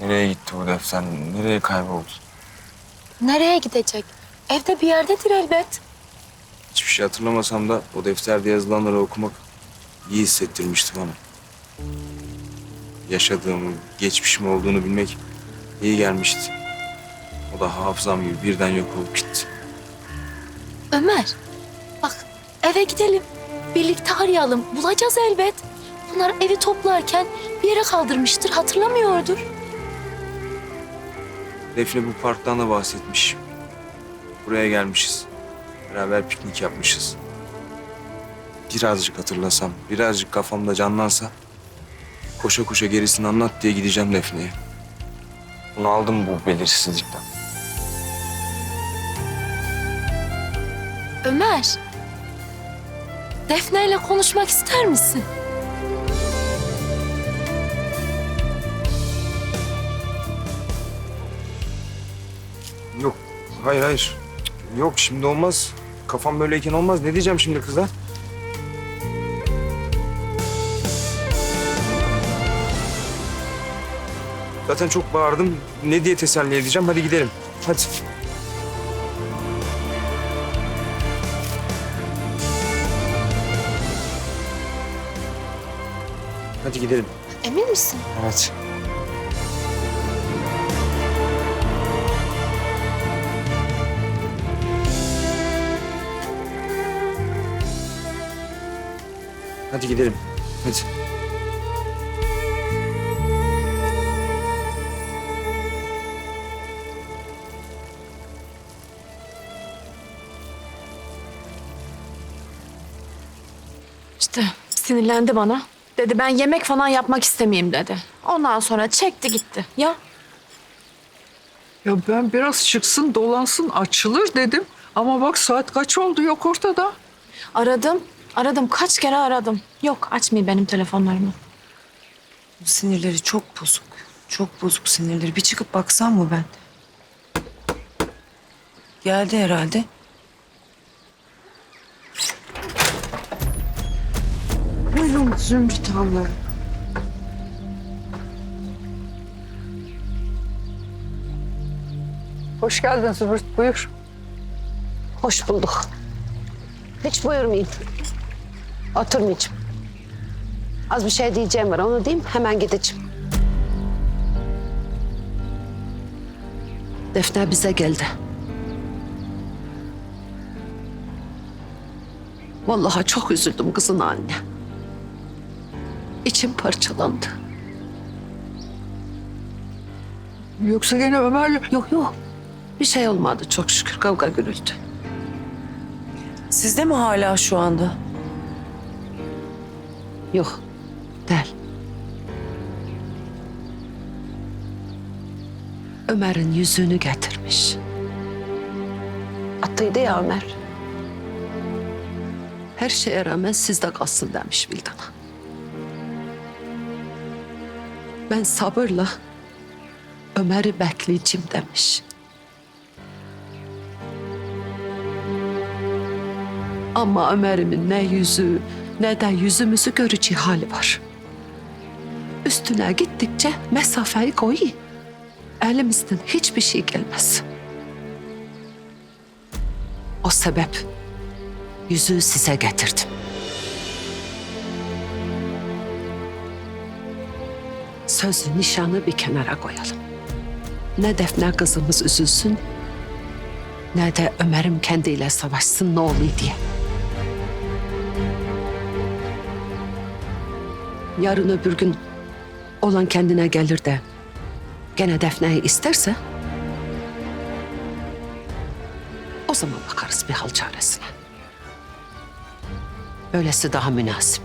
Nereye gitti bu defter? Nereye kayboldu? Nereye gidecek? Evde bir yerdedir elbet. Hiçbir şey hatırlamasam da o defterde yazılanları okumak iyi hissettirmişti bana. Yaşadığım, geçmişim olduğunu bilmek iyi gelmişti. O da hafızam gibi birden yok olup gitti. Ömer, bak eve gidelim. Birlikte arayalım. Bulacağız elbet. Bunlar evi toplarken bir yere kaldırmıştır. Hatırlamıyordur. Defne bu parktan da bahsetmiş. Buraya gelmişiz. Beraber piknik yapmışız. Birazcık hatırlasam, birazcık kafamda canlansa... ...koşa koşa gerisini anlat diye gideceğim Defne'ye. Bunu aldım bu belirsizlikten. Ömer, Defne ile konuşmak ister misin? Hayır hayır. Yok şimdi olmaz. Kafam böyleyken olmaz. Ne diyeceğim şimdi kıza? Zaten çok bağırdım. Ne diye teselli edeceğim? Hadi gidelim. Hadi. Hadi gidelim. Emin misin? Evet. Hadi gidelim. Hadi. İşte sinirlendi bana. Dedi ben yemek falan yapmak istemeyeyim dedi. Ondan sonra çekti gitti. Ya Ya ben biraz çıksın dolansın açılır dedim. Ama bak saat kaç oldu yok ortada. aradım. Aradım kaç kere aradım. Yok açmıyor benim telefonlarımı. Sinirleri çok bozuk. Çok bozuk sinirleri. Bir çıkıp baksam mı ben? Geldi herhalde. Buyurun Zümrüt abla. Hoş geldin Zümrüt buyur. Hoş bulduk. Hiç buyurmayın. Oturmayacağım. Az bir şey diyeceğim var onu diyeyim hemen gideceğim. Defne bize geldi. Vallahi çok üzüldüm kızın anne. İçim parçalandı. Yoksa gene Ömer'le... Yok yok. Bir şey olmadı çok şükür kavga gürültü. Sizde mi hala şu anda? Yok. Değil. Ömer'in yüzüğünü getirmiş. Attıydı ya Ömer. Her şeye rağmen sizde kalsın demiş Vildan'a. Ben sabırla Ömer'i bekleyeceğim demiş. Ama Ömer'imin ne yüzü ne de yüzümüzü göreceği hali var. Üstüne gittikçe mesafeyi koy. Elimizden hiçbir şey gelmez. O sebep yüzüğü size getirdim. Sözü nişanı bir kenara koyalım. Ne Defne kızımız üzülsün ne de Ömer'im kendiyle savaşsın ne oluyor diye. Yarın öbür gün olan kendine gelir de gene Defne'yi isterse o zaman bakarız bir hal çaresine. Böylesi daha münasip.